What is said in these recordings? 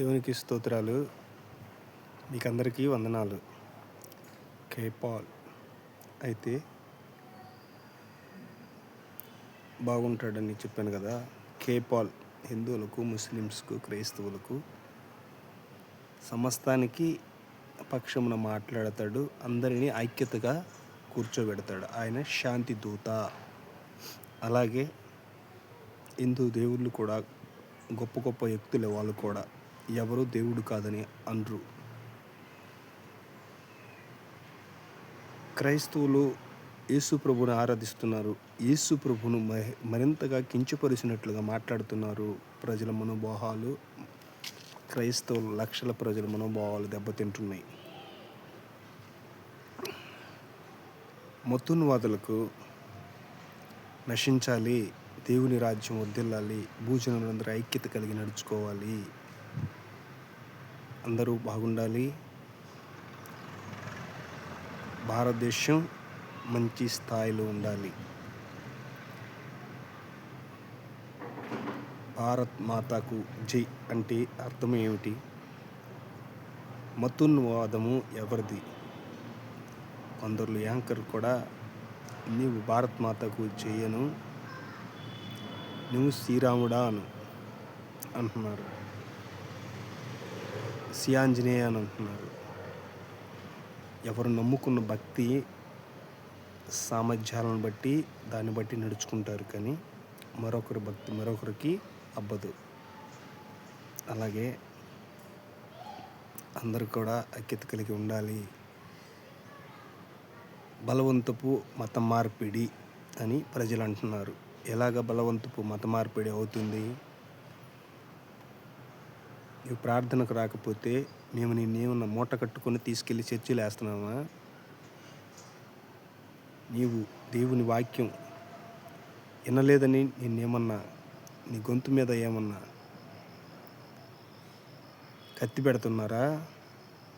దేవునికి స్తోత్రాలు. మీకందరికీ వందనాలు. కేపాల్ అయితే బాగుంటాడని చెప్పాను కదా. కేపాల్ హిందువులకు ముస్లిమ్స్కు క్రైస్తవులకు సమస్తానికి పక్షమున మాట్లాడతాడు. అందరినీ ఐక్యతగా కూర్చోబెడతాడు. ఆయన శాంతి దూత. అలాగే హిందూ దేవుళ్ళు కూడా గొప్ప గొప్ప వ్యక్తులు వాళ్ళు కూడా. ఎవరు దేవుడు కాదని అనరు. క్రైస్తవులు యేసు ప్రభుని ఆరాధిస్తున్నారు. యేసు ప్రభును మరింతగా కించపరిచినట్లుగా మాట్లాడుతున్నారు ప్రజల మనోభావాలు. క్రైస్తవులు లక్షల ప్రజల మనోభావాలు దెబ్బతింటున్నాయి. మతున్వాదులకు నశించాలి దేవుని రాజ్యం వదిల్లాలి భూజనులందరూ ఐక్యత కలిగి నడుచుకోవాలి. అందరూ బాగుండాలి. భారతదేశం మంచి స్థాయిలో ఉండాలి. భారత్ మాతాకు జై అంటే అర్థం ఏమిటి? మతున్వాదము ఎవరిది? కొందరు యాంకర్ కూడా నీవు భారత్ మాతకు చేయను నువ్వు శ్రీరాముడా అను అంటున్నారు. సియాంజనేయ అని అంటున్నారు. ఎవరు నమ్ముకున్న భక్తి సామర్థ్యాలను బట్టి దాన్ని బట్టి నడుచుకుంటారు కానీ మరొకరి భక్తి మరొకరికి అబ్బదు. అలాగే అందరూ కూడా ఐక్యత కలిగి ఉండాలి. బలవంతపు మత మార్పిడి అని ప్రజలు అంటున్నారు. ఎలాగ బలవంతపు మత మార్పిడి అవుతుంది? నువ్వు ప్రార్థనకు రాకపోతే మేము నిన్నేమన్నా మూట కట్టుకొని తీసుకెళ్ళి చర్చిలు వేస్తున్నామా? నీవు దేవుని వాక్యం వినలేదని నిన్నేమన్నా నీ గొంతు మీద ఏమన్నా కత్తి పెడుతున్నారా?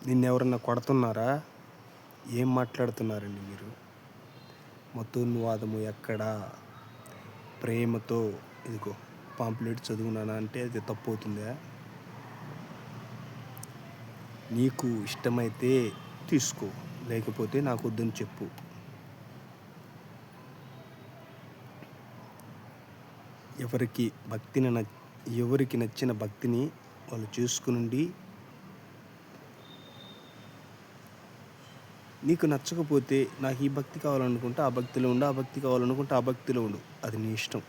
నిన్నెవరన్నా కొడుతున్నారా? ఏం మాట్లాడుతున్నారండి మీరు? మతోన్వాదము ఎక్కడా? ప్రేమతో ఇదిగో పాంప్లెట్ చదువునానా అంటే అది తప్పు అవుతుందా? నీకు ఇష్టమైతే తీసుకో లేకపోతే నాకు వద్దని చెప్పు. ఎవరికి భక్తిని న ఎవరికి నచ్చిన భక్తిని వాళ్ళు చేసుకునుండి నీకు నచ్చకపోతే నాకు ఈ భక్తి కావాలనుకుంటే ఆ భక్తిలో ఉండు ఆ భక్తి కావాలనుకుంటే ఆ భక్తిలో ఉండు. అది నీ ఇష్టం.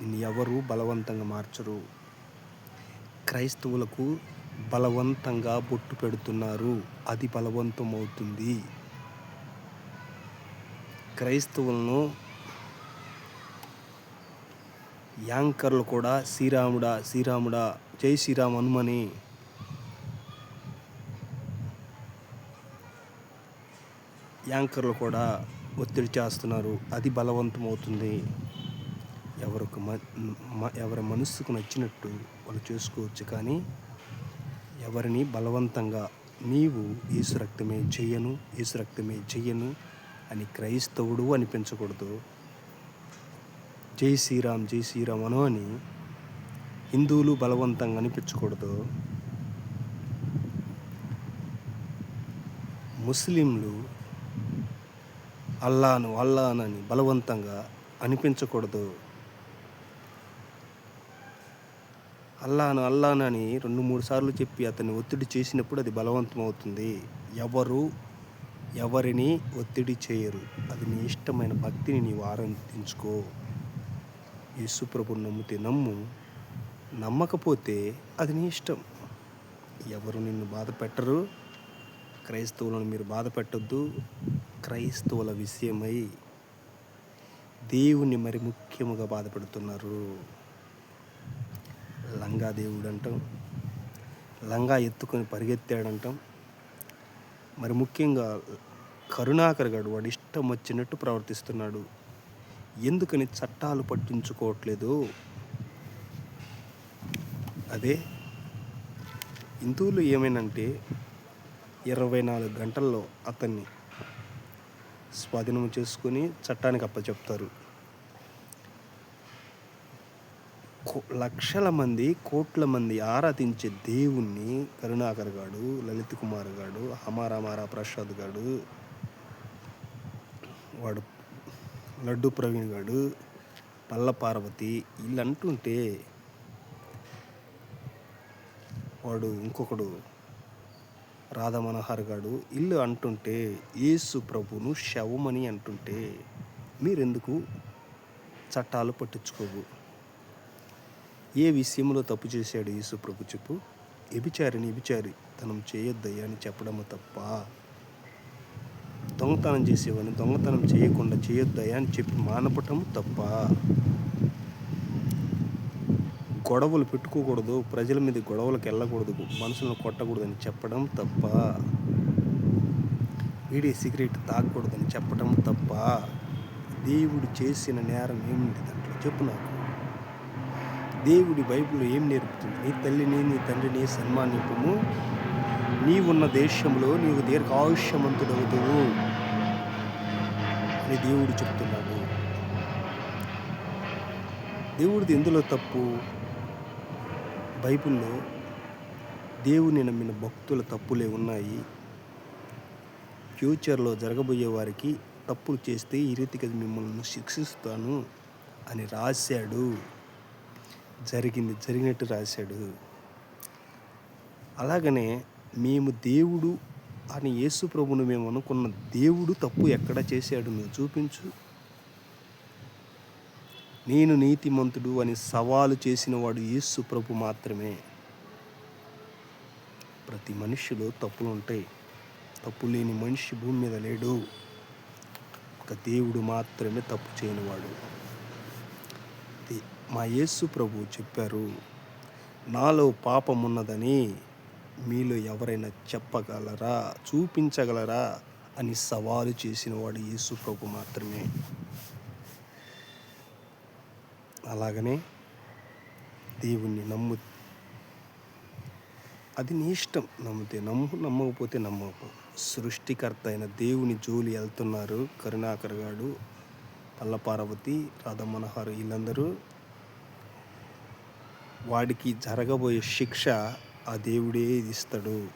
నిన్ను ఎవరు బలవంతంగా మార్చరు. క్రైస్తవులకు బలవంతంగా బొట్టు పెడుతున్నారు. అది బలవంతం అవుతుంది క్రైస్తవులను యాంకర్లు కూడా శ్రీరాముడా శ్రీరాముడా జై శ్రీరామ్ హనుమని యాంకర్లు కూడా ఒత్తిడి చేస్తున్నారు. అది బలవంతం అవుతుంది ఎవరికి మ- మ- ఎవరి మనస్సుకు నచ్చినట్టు వాళ్ళు చేసుకోవచ్చు కానీ ఎవరిని బలవంతంగా నీవు ఈసు రక్తమే చెయ్యను ఈసు రక్తమే చెయ్యను అని క్రైస్తవుడు అనిపించకూడదు. జై శ్రీరామ్ జై శ్రీరామ్ అను అని హిందువులు బలవంతంగా అనిపించకూడదు. ముస్లింలు అల్లాను అల్లానని బలవంతంగా అనిపించకూడదు. అల్లాను అల్లానని రెండు మూడు సార్లు చెప్పి అతన్ని ఒత్తిడి చేసినప్పుడు అది బలవంతం అవుతుంది ఎవరు? ఎవరిని ఒత్తిడి చేయరు. అది నీ ఇష్టమైన భక్తిని నీవు ఆరాధించుకో. యేసుప్రభుని నమ్మితే నమ్ము. నమ్మకపోతే అది నీ ఇష్టం. ఎవరు నిన్ను బాధ పెట్టరు. క్రైస్తవులను మీరు బాధ పెట్టొద్దు. క్రైస్తవుల విషయమై దేవుణ్ణి మరి ముఖ్యముగా బాధపెడుతున్నారు లంగా దేవుడు అంటాం లంగా ఎత్తుకొని పరిగెత్తాడంటాం. మరి ముఖ్యంగా కరుణాకర్ గడు వాడు ఇష్టం వచ్చినట్టు ప్రవర్తిస్తున్నాడు. ఎందుకని చట్టాలు పట్టించుకోవట్లేదు? అదే హిందువులు ఏమైనంటే ఇరవై నాలుగు గంటల్లో అతన్ని స్వాధీనం చేసుకుని చట్టానికి అప్పచెప్తారు. లక్షల మంది కోట్ల మంది ఆరాధించే దేవుణ్ణి కరుణాకర్ గాడు లలిత్ కుమార్ గాడు హమారామారా ప్రసాద్ గాడు వాడు లడ్డు ప్రవీణ్ గాడు పల్ల పార్వతి వీళ్ళు అంటుంటే వాడు ఇంకొకడు రాధమనోహర్ గాడు ఇల్లు అంటుంటే యేసు ప్రభును శవమని అంటుంటే మీరెందుకు చట్టాలు పట్టించుకోవు? ఏ విషయంలో తప్పు చేశాడు యేసు ప్రభు చెప్పు. ఎబిచారిని ఎబిచారి తనం చేయొద్దయ్యా అని చెప్పడము తప్ప. దొంగతనం చేసేవాడిని దొంగతనం చేయకుండా చేయొద్దయ్యా అని చెప్పి మానపటము తప్ప. గొడవలు పెట్టుకోకూడదు ప్రజల మీద గొడవలకు వెళ్ళకూడదు మనుషులను కొట్టకూడదని చెప్పడం తప్ప. వీడి సిగరెట్ తాగకూడదని చెప్పడం తప్ప. దేవుడు చేసిన నేరం ఏమిటి దాంట్లో? చెప్పు నాకు. దేవుడి బైబిల్ ఏం నేర్పుతుంది? నీ తల్లిని నీ తండ్రిని సన్మానింపము. నీవున్న దేశంలో నీవు దీర్ఘాయుష్యమంతుడవుతావు అని దేవుడు చెప్తున్నాడు. దేవుడిది ఎందులో తప్పు? బైబిల్లో దేవుని నమ్మిన భక్తుల తప్పులే ఉన్నాయి. ఫ్యూచర్లో జరగబోయే వారికి తప్పులు చేస్తే ఈ రీతిగా మిమ్మల్ని శిక్షిస్తాను అని రాశాడు. జరిగింది జరిగినట్టు రాశాడు. అలాగనే మేము దేవుడు అని యేసు ప్రభును మేము అనుకున్న దేవుడు తప్పు ఎక్కడ చేశాడు నువ్వు చూపించు. నేను నీతిమంతుడు అని సవాలు చేసిన వాడు యేసు ప్రభు మాత్రమే. ప్రతి మనిషిలో తప్పులు ఉంటాయి. తప్పు లేని మనిషి భూమి మీద లేడు. ఒక దేవుడు మాత్రమే తప్పు చేయనివాడు. మా యేసు ప్రభు చెప్పారు నాలో పాపం ఉన్నదని మీలో ఎవరైనా చెప్పగలరా? చూపించగలరా? అని సవాలు చేసిన వాడు యేసు ప్రభు మాత్రమే. అలాగనే దేవుణ్ణి నమ్ము అది నీ ఇష్టం. నమ్మితే నమ్ము నమ్మకపోతే నమ్మకు. సృష్టికర్త అయిన దేవుని జోలి వెళ్తున్నారు కరుణాకర్ గారు పల్లపార్వతి పార్వతి మనోహర్ వీళ్ళందరూ. వాడికి జరగబోయే శిక్ష ఆ దేవుడే ఇస్తాడు.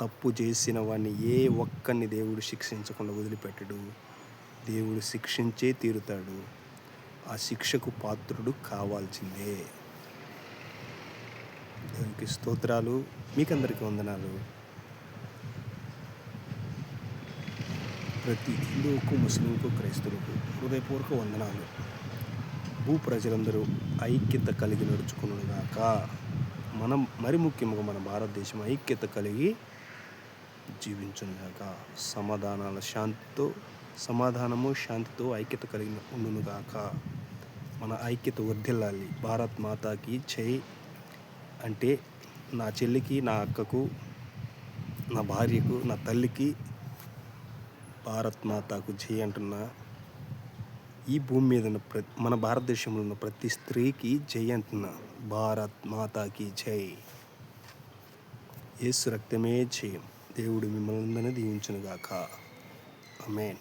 తప్పు చేసిన వాడిని ఏ ఒక్కరిని దేవుడు శిక్షించకుండా వదిలిపెట్టడు. దేవుడు శిక్షించే తీరుతాడు. ఆ శిక్షకు పాత్రుడు కావాల్సిందే. దేవునికి స్తోత్రాలు. మీకందరికీ వందనాలు. ప్రతి హిందువుకు ముస్లింకు క్రైస్తవులకు హృదయపూర్వక వందనాలు. భూ ప్రజలందరూ ఐక్యత కలిగి నడుచుకునుగాక మనం మరి ముఖ్యంగా మన భారతదేశం ఐక్యత కలిగి జీవించునుగాక. సమాధానాల శాంతితో సమాధానము శాంతితో ఐక్యత కలిగి ఉండునుగాక. మన ఐక్యత వర్ధిల్లాలి. భారత్ మాతాకి చేయి అంటే నా చెల్లికి నా అక్కకు నా భార్యకు నా తల్లికి భారత్ మాతాకు జై అంటున్నా. ఈ భూమి మీద ఉన్న ప్ర మన భారతదేశంలో ఉన్న ప్రతి స్త్రీకి జై అంటున్న. భారత్ మాతాకి జై. ఏసు రక్తమే జయం. దేవుడు మిమ్మల్ని దీవించునుగాక. అమేన్